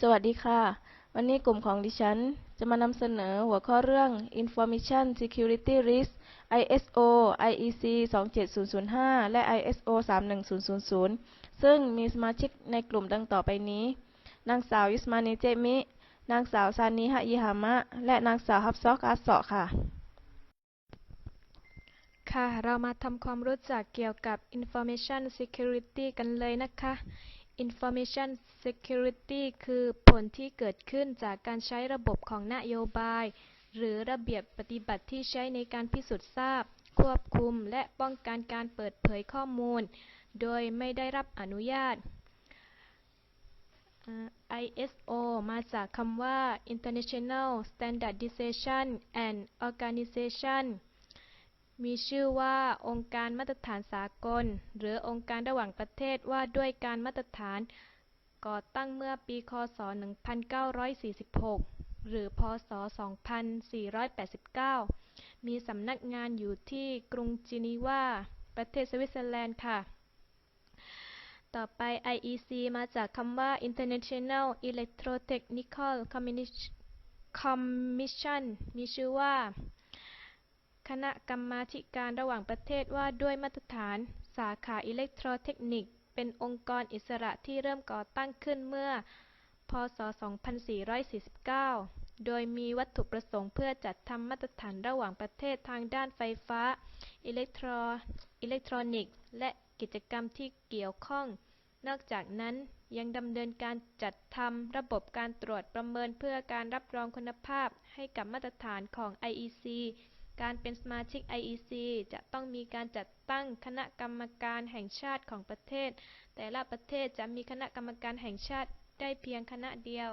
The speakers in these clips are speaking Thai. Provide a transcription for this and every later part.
สวัสดีค่ะ วันนี้กลุ่มของดิฉัน จะมานำเสนอหัวข้อเรื่อง Information Security Risk ISO IEC 27005 และ ISO 31000 ซึ่งมีสมาชิกในกลุ่มดังต่อไปนี้ นางสาวยุสมานีเจมิ นางสาวซานีฮะยิฮามะ และนางสาวฮับซอกอาเซาะค่ะ ค่ะ เรามาทำความรู้จักเกี่ยวกับ Information Security กันเลยนะคะ Information Security คือผลที่เกิดขึ้นจากการใช้ระบบของนโยบาย หรือระเบียบปฏิบัติที่ใช้ในการพิสูจน์ทราบ ควบคุม และป้องกันการเปิดเผยข้อมูล โดยไม่ได้รับอนุญาต ISO มาจากคำว่า International Standardization and Organization มีชื่อว่า องค์การมาตรฐานสากล หรือองค์การระหว่างประเทศว่าด้วยการมาตรฐาน ก่อตั้งเมื่อปี ค.ศ.1946 หรือ พ.ศ.2489 มีสำนักงานอยู่ที่กรุงจีนีวา ประเทศสวิตเซอร์แลนด์ค่ะ ต่อไป IEC มาจากคำว่า International Electrotechnical Commission มีชื่อว่า คณะกรรมาธิการระหว่างประเทศว่าด้วยมาตรฐาน สาขาอิเล็กโทรเทคนิคเป็นองค์กรอิสระที่เริ่มก่อตั้งขึ้นเมื่อ พ.ศ.2449 โดยมีวัตถุประสงค์เพื่อจัดทำมาตรฐานระหว่างประเทศทางด้านไฟฟ้าอิเล็กทรอนิกส์ และกิจกรรมที่เกี่ยวข้อง นอกจากนั้นยังดำเนินการจัดทำระบบการตรวจประเมินเพื่อการรับรองคุณภาพให้กับมาตรฐานของ IEC การเป็นสมาชิก IEC จะต้องมีการจัดตั้งคณะกรรมการแห่งชาติของประเทศ แต่ละประเทศจะมีคณะกรรมการแห่งชาติได้เพียงคณะเดียว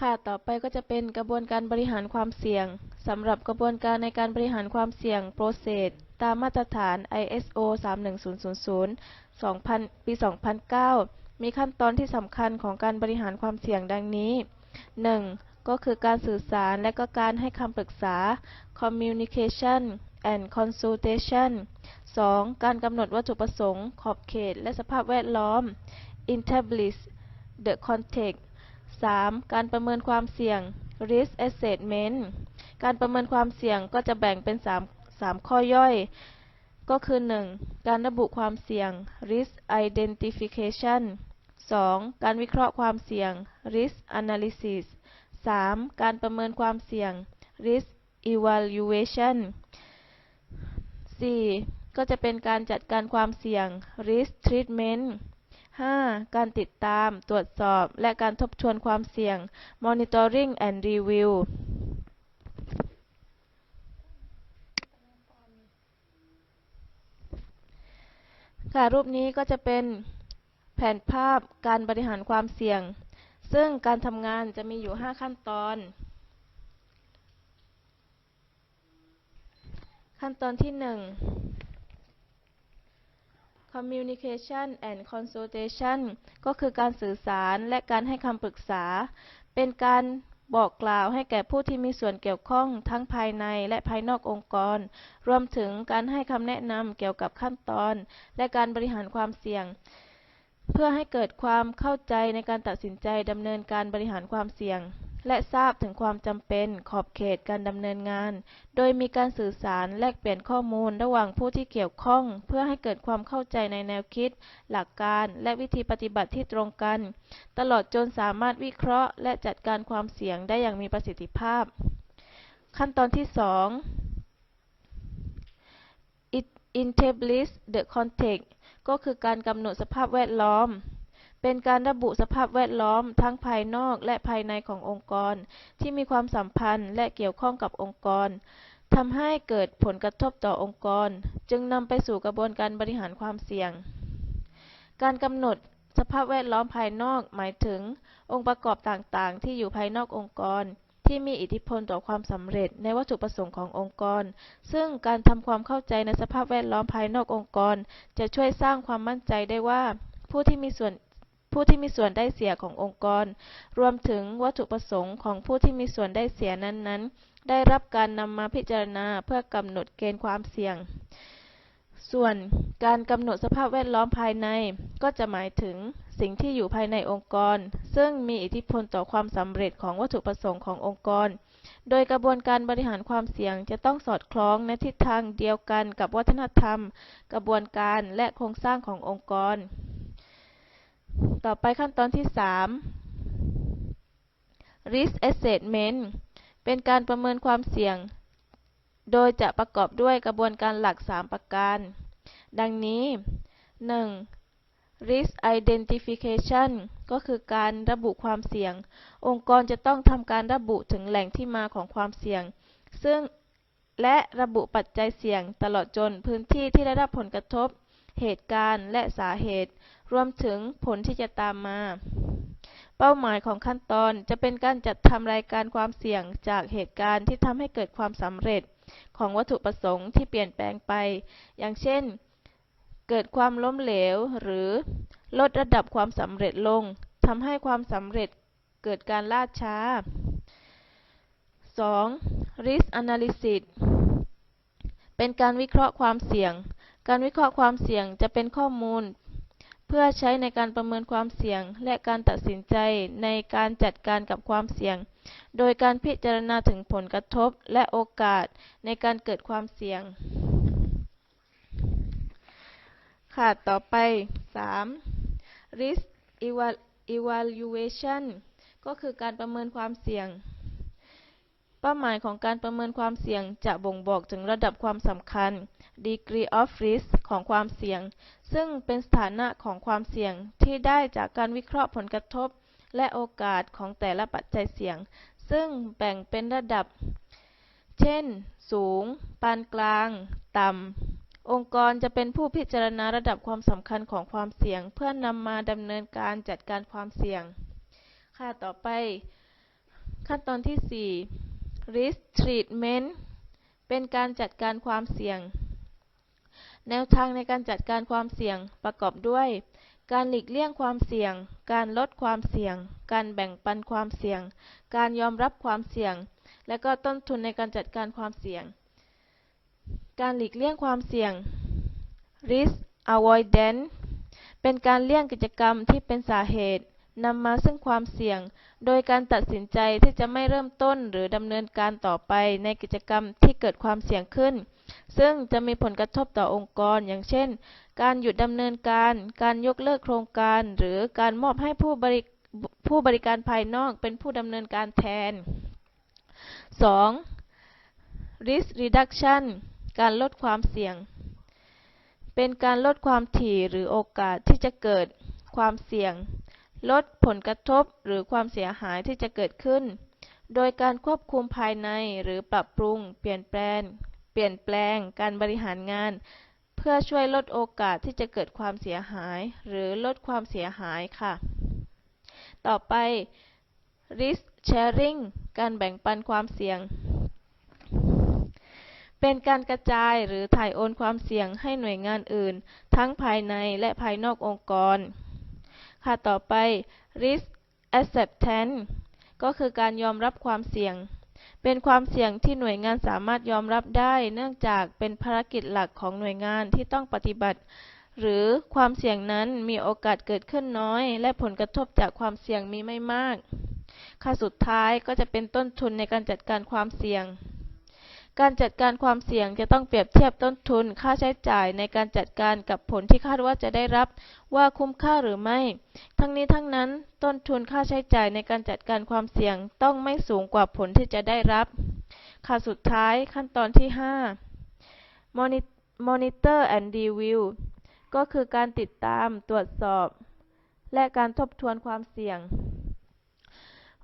ค่ะ ต่อไปก็จะเป็นกระบวนการบริหารความเสี่ยงสำหรับกระบวนการในการบริหารความเสี่ยง Process ตามมาตรฐาน ISO 31000 2000 ปี 2009 มีขั้นตอนที่สำคัญของการบริหารความเสี่ยงดังนี้ 1. ก็คือการสื่อสารและก็การให้คำปรึกษา Communication and Consultation 2. การกำหนดวัตถุประสงค์ ขอบเขต และสภาพแวดล้อม Establish the context 3. การประเมินความเสี่ยง Risk Assessment การประเมินความเสี่ยงก็จะแบ่งเป็น 3 3 ข้อย่อย ก็คือ 1. การระบุความเสี่ยง Risk Identification 2. การวิเคราะห์ความเสี่ยง Risk Analysis 3. การประเมินความเสี่ยง Risk Evaluation 4. ก็จะเป็นการจัดการความเสี่ยง Risk Treatment 5. การติดตาม ตรวจสอบ และการทบทวนความเสี่ยง Monitoring and Review ค่ะ รูปนี้ก็จะเป็นแผนภาพการบริหารความเสี่ยง ซึ่งการทำงานจะมีอยู่ 5 ขั้นตอน ขั้นตอนที่ 1 Communication and Consultation ก็คือการสื่อสารและการให้คำปรึกษา เป็นการบอกกล่าวให้แก่ผู้ที่มีส่วนเกี่ยวข้องทั้งภายในและภายนอกองค์กร รวมถึงการให้คำแนะนำเกี่ยวกับขั้นตอน และการบริหารความเสี่ยง เพื่อให้เกิดความเข้าใจในการตัดสินใจดำเนินการบริหารความเสี่ยง และทราบถึงความจำเป็นขอบเขตการดำเนินงาน โดยมีการสื่อสารแลกเปลี่ยนข้อมูลระหว่างผู้ที่เกี่ยวข้อง เพื่อให้เกิดความเข้าใจในแนวคิด หลักการ และวิธีปฏิบัติที่ตรงกัน ตลอดจนสามารถวิเคราะห์และจัดการความเสี่ยงได้อย่างมีประสิทธิภาพ ขั้นตอนที่ 2 Establish the context ก็คือการกำหนดสภาพแวดล้อม เป็นการระบุสภาพแวดล้อมทั้งภายนอกและภายในขององค์กร ที่มีความสัมพันธ์และเกี่ยวข้องกับองค์กรทำให้เกิดผลกระทบต่อองค์กร จึงนำไปสู่กระบวนการบริหารความเสี่ยง การกำหนดสภาพแวดล้อมภายนอกหมายถึง องค์ประกอบต่างๆ ที่อยู่ภายนอกองค์กร ที่มีอิทธิพลต่อความสำเร็จในวัตถุประสงค์ขององค์กร ซึ่งการทำความเข้าใจในสภาพแวดล้อมภายนอกองค์กร จะช่วยสร้างความมั่นใจได้ว่า ผู้ที่มีส่วน ผู้ที่มีส่วนได้เสียขององค์กร รวมถึงวัตถุประสงค์ของผู้ที่มีส่วนได้เสียนั้นๆ ได้รับการนำมาพิจารณาเพื่อกำหนดเกณฑ์ความเสี่ยง ส่วนการกำหนดสภาพแวดล้อมภายใน ก็จะหมายถึงสิ่งที่อยู่ภายในองค์กร ซึ่งมีอิทธิพลต่อความสำเร็จของวัตถุประสงค์ขององค์กร โดยกระบวนการบริหารความเสี่ยงจะต้องสอดคล้องในทิศทางเดียวกันกับวัฒนธรรม กระบวนการและโครงสร้างขององค์กร ต่อไปขั้นตอนที่ 3 Risk Assessment เป็นการประเมินความเสี่ยง โดยจะประกอบด้วยกระบวนการหลัก 3 ประการ ดังนี้ 1. Risk Identification ก็คือการระบุความเสี่ยง องค์กรจะต้องทำการระบุถึงแหล่งที่มาของความเสี่ยง ซึ่งและระบุปัจจัยเสี่ยงตลอดจนพื้นที่ที่ได้รับผลกระทบ เหตุการณ์และสาเหตุ รวมถึงผลที่จะตามมา เป้าหมายของขั้นตอนจะเป็นการจัดทำรายการความเสี่ยงจากเหตุการณ์ที่ทำให้เกิดความสำเร็จของวัตถุประสงค์ที่เปลี่ยนแปลงไป อย่างเช่น เกิดความล้มเหลวหรือลดระดับความสำเร็จลงทำให้ความสำเร็จเกิดการล่าช้า 2. Risk Analysis เป็นการวิเคราะห์ความเสี่ยง การวิเคราะห์ความเสี่ยงจะเป็นข้อมูล เพื่อใช้ในการประเมินความเสี่ยง และการตัดสินใจในการจัดการกับความเสี่ยง โดยการพิจารณาถึงผลกระทบและโอกาสในการเกิดความเสี่ยง ค่ะ ต่อไป 3. Risk Evaluation ก็คือการประเมินความเสี่ยง เป้าหมายของการประเมินความเสี่ยงจะบ่งบอกถึงระดับความสำคัญ degree of risk ของความเสี่ยง ซึ่งเป็นสถานะของความเสี่ยงที่ได้จากการวิเคราะห์ผลกระทบ และโอกาสของแต่ละปัจจัยเสี่ยง ซึ่งแบ่งเป็นระดับ เช่น สูง ปานกลาง ต่ำ องค์กรจะเป็นผู้พิจารณาระดับความสำคัญของความเสี่ยง เพื่อนำมาดำเนินการจัดการความเสี่ยง ค่ะ ต่อไป ขั้นตอนที่ 4 risk treatment เป็นการจัดการความเสี่ยง แนวทางในการจัดการความเสี่ยงประกอบด้วย การหลีกเลี่ยงความเสี่ยง การลดความเสี่ยง การแบ่งปันความเสี่ยง การยอมรับความเสี่ยง และก็ต้นทุนในการจัดการความเสี่ยง การหลีกเลี่ยงความเสี่ยง risk avoidance เป็นการเลี่ยงกิจกรรมที่เป็นสาเหตุ นำมาซึ่งความเสี่ยง โดยการตัดสินใจที่จะไม่เริ่มต้นหรือดำเนินการต่อไปในกิจกรรมที่เกิดความเสี่ยงขึ้น ซึ่งจะมีผลกระทบต่อองค์กร อย่างเช่น การหยุดดำเนินการ การยกเลิกโครงการ หรือการมอบให้ผู้บริผู้บริการภายนอกเป็นผู้ดำเนินการแทน 2. risk reduction การลดความเสี่ยง เป็นการลดความถี่หรือโอกาสที่จะเกิดความเสี่ยง ลดผลกระทบหรือความเสียหายที่จะเกิดขึ้น โดยการควบคุมภายในหรือปรับปรุง เปลี่ยนแปลง เปลี่ยนแปลงการบริหารงาน เพื่อช่วยลดโอกาสที่จะเกิดความเสียหาย หรือลดความเสียหายค่ะ ต่อไป risk sharing การแบ่งปันความเสี่ยง เป็นการกระจายหรือถ่ายโอนความเสี่ยงให้หน่วยงานอื่น ทั้งภายในและภายนอกองค์กร ค่ะต่อไป risk acceptance ก็คือการยอมรับความเสี่ยง เป็นความเสี่ยงที่หน่วยงานสามารถยอมรับได้ เนื่องจากเป็นภารกิจหลักของหน่วยงานที่ต้องปฏิบัติ หรือความเสี่ยงนั้นมีโอกาสเกิดขึ้นน้อย และผลกระทบจากความเสี่ยงมีไม่มาก ค่ะสุดท้ายก็จะเป็นต้นทุนในการจัดการความเสี่ยง การจัดการความเสี่ยงจะต้องเปรียบเทียบต้นทุน ค่าใช้จ่ายในการจัดการกับผลที่คาดว่าจะได้รับ ว่าคุ้มค่าหรือไม่ ทั้งนี้ทั้งนั้น ต้นทุนค่าใช้จ่ายในการจัดการความเสี่ยงต้องไม่สูงกว่าผลที่จะได้รับ ค่ะสุดท้ายขั้นตอนที่ 5 Moni- Monitor and Review ก็คือการติดตามตรวจสอบ และการทบทวนความเสี่ยง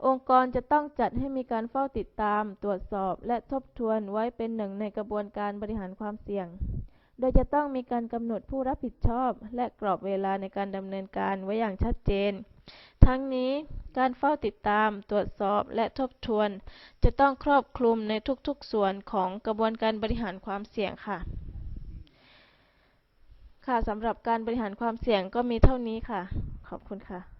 องค์กรจะต้องจัดให้มีการเฝ้าติดตาม ตรวจสอบ และทบทวนไว้เป็นหนึ่งในกระบวนการบริหารความเสี่ยง โดยจะต้องมีการกำหนดผู้รับผิดชอบ และกรอบเวลาในการดำเนินการไว้อย่างชัดเจน ทั้งนี้การเฝ้าติดตาม ตรวจสอบและทบทวน จะต้องครอบคลุมในทุกๆ ส่วนของกระบวนการบริหารความเสี่ยงค่ะ ค่ะสำหรับการบริหารความเสี่ยงก็มีเท่านี้ค่ะ ขอบคุณค่ะ